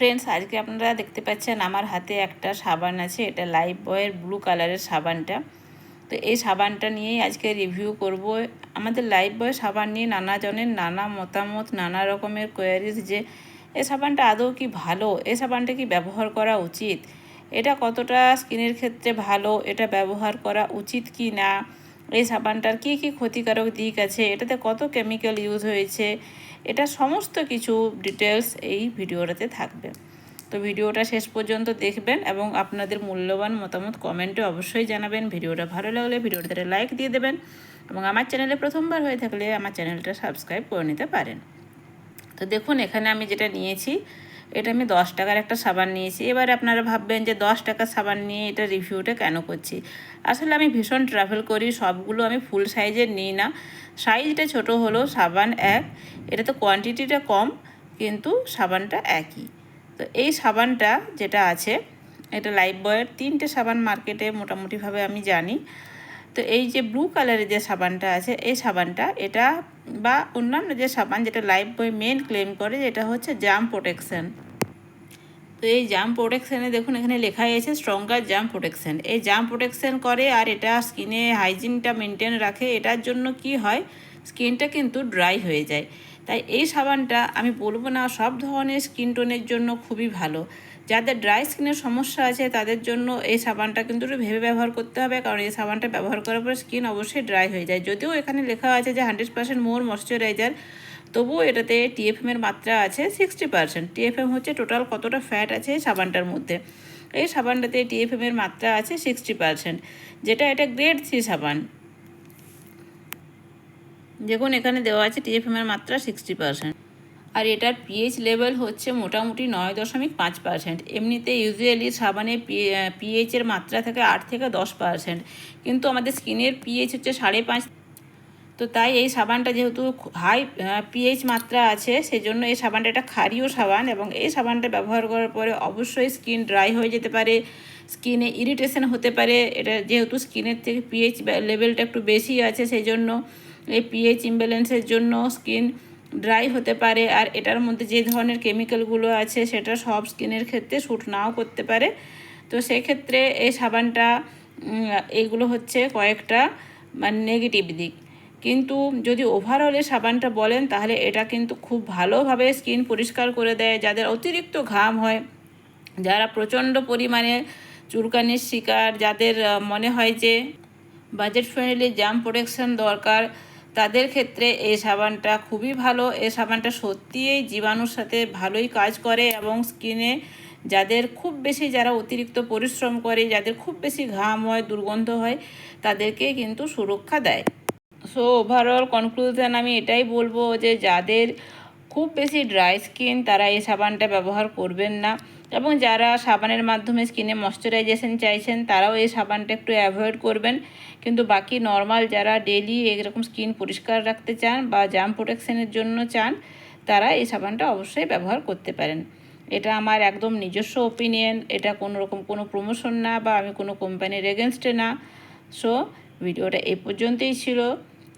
Friends আজকে আপনারা দেখতে পাচ্ছেন আমার হাতে একটা সাবান আছে, এটা লাইফ বয়ের ব্লু কালারের সাবানটা। তো এই সাবানটা নিয়েই আজকে রিভিউ করব। আমাদের লাইফ বয় সাবান নিয়ে নানা জনের নানা মতামত, নানা রকমের কোয়ারিজ যে এই সাবানটা আদৌ কি ভালো? এই সাবানটা কি ব্যবহার করা উচিত? এটা কতটা স্কিনের ক্ষেত্রে ভালো? এটা ব্যবহার করা উচিত কি না? এই সাবানটার কী কী ক্ষতিকারক দিক আছে? এটাতে কত কেমিক্যাল ইউজ হয়েছে? এটা সমস্ত কিছু ডিটেলস এই ভিডিওটাতে থাকবে। তো ভিডিওটা শেষ পর্যন্ত দেখবেন এবং আপনাদের মূল্যবান মতামত কমেন্টে অবশ্যই জানাবেন। ভিডিওটা ভালো লাগলে ভিডিওটাতে লাইক দিয়ে দেবেন এবং আমার চ্যানেলে প্রথমবার হয়ে থাকলে আমার চ্যানেলটা সাবস্ক্রাইব করে নিতে পারেন। তো দেখুন, এখানে আমি যেটা নিয়েছি এটা আমি দশ টাকার একটা সাবান নিয়েছি। এবার আপনারা ভাববেন যে দশ টাকার সাবান নিয়ে এটা রিভিউটা কেন করছি? আসলে আমি ভীষণ ট্রাভেল করি, সবগুলো আমি ফুল সাইজের নিই না। সাইজটা ছোট হলো সাবান এক, এটা তো কোয়ান্টিটিটা কম, কিন্তু সাবানটা একই। তো এই সাবানটা যেটা আছে, এটা লাইফ বয়ের তিনটে সাবান মার্কেটে মোটামুটিভাবে আমি জানি। তো এই যে ব্লু কালারের যে সাবানটা আছে, এই সাবানটা এটা বা অন্যান্য যে সাবান যেটা লাইফ বয় মেন ক্লেম করে যেটা হচ্ছে জাম প্রোটেকশন তো এই জাম প্রোটেকশানে দেখুন, এখানে লেখাই আছে স্ট্রঙ্গার জাম প্রোটেকশান এই জাম প্রোটেকশান করে আর এটা স্কিনে হাইজিনটা মেনটেন রাখে, এটার জন্য কি হয়? স্কিনটা কিন্তু ড্রাই হয়ে যায়। তাই এই সাবানটা আমি বলব না, সব ধরনের স্কিন টোনের জন্য খুবই ভালো। যাদের ড্রাই স্কিনের সমস্যা আছে, তাদের জন্য এই সাবানটা কিন্তু একটু ভেবে ব্যবহার করতে হবে, কারণ এই সাবানটা ব্যবহার করার পর স্কিন অবশ্যই ড্রাই হয়ে যায়। যদিও এখানে লেখা আছে যে হান্ড্রেড পার্সেন্ট মোর ময়শ্চারাইজার তবুও এটাতে টিএফএমের মাত্রা আছে সিক্সটি পার্সেন্ট টিএফএম হচ্ছে টোটাল কতটা ফ্যাট আছে সাবানটার মধ্যে। এই সাবানটাতে টিএফএমের মাত্রা আছে সিক্সটি পার্সেন্ট যেটা এটা গ্রেড থ্রি সাবান। দেখুন, এখানে দেওয়া আছে টিএফএমের মাত্রা সিক্সটি পার্সেন্ট আর এটার পিএইচ লেভেল হচ্ছে মোটামুটি নয় দশমিক পাঁচ পার্সেন্ট এমনিতে ইউজুয়ালি সাবানে পিএইচের মাত্রা থাকে আট থেকে দশ পার্সেন্ট কিন্তু আমাদের স্কিনের পিএইচ হচ্ছে সাড়ে পাঁচ তো তাই এই সাবানটা যেহেতু হাই পিএইচ মাত্রা আছে, সেজন্য এই সাবানটা একটা ক্ষারীয় সাবান এবং এই সাবানটা ব্যবহার করার পরে অবশ্যই স্কিন ড্রাই হয়ে যেতে পারে, স্কিনে ইরিটেশন হতে পারে। এটা যেহেতু স্কিনের থেকে পিএইচ লেভেলটা একটু বেশি আছে সেই জন্য এই পিএইচ ইমব্যালেন্সের জন্য স্কিন ড্রাই হতে পারে। আর এটার মধ্যে যে ধরনের কেমিক্যালগুলো আছে, সেটা সব স্কিনের ক্ষেত্রে শ্যুট নাও করতে পারে। তো সেক্ষেত্রে এই সাবানটা এইগুলো হচ্ছে কয়েকটা মানে নেগেটিভ দিক। কিন্তু যদি ওভারঅলে সাবানটা বলেন, তাহলে এটা কিন্তু খুব ভালোভাবে স্কিন পরিষ্কার করে দেয়, যাদের অতিরিক্ত ঘাম হয়, যারা প্রচণ্ড পরিমাণে চুলকানির শিকার, যাদের মনে হয় যে বাজেট ফ্রেন্ডলি জাম প্রোটেকশন দরকার, তাদের ক্ষেত্রে এই সাবানটা খুবই ভালো। এই সাবানটা সত্যিই জীবাণুর সাথে ভালোই কাজ করে এবং স্কিনে যাদের খুব বেশি যারা অতিরিক্ত পরিশ্রম করে, যাদের খুব বেশি ঘাম হয়, দুর্গন্ধ হয়, তাদেরকে কিন্তু সুরক্ষা দেয়। সো ওভারঅল কনক্লুশন আমি এটাই বলব যে যাদের খুব বেশি ড্রাই স্কিন তারা এই সাবানটা ব্যবহার করবেন না। এবং যারা সাবানের মাধ্যমে স্কিনে ময়শ্চারাইজেশন চাইছেন, তারাও এই সাবানটা একটু অ্যাভয়েড করবেন। কিন্তু বাকি নর্মাল যারা ডেলি এরকম স্কিন পরিষ্কার রাখতে চান বা জাম প্রোটেকশনের জন্য চান, তারা এই সাবানটা অবশ্যই ব্যবহার করতে পারেন। এটা আমার একদম নিজস্ব ওপিনিয়ন এটা কোনো রকম কোনো প্রমোশন না বা আমি কোনো কোম্পানির এগেনস্টে না। সো ভিডিওটা এই পর্যন্তই ছিল।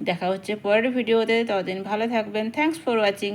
দেখা হচ্ছে পরের ভিডিওতে ততদিন ভালো থাকবেন। Thanks for watching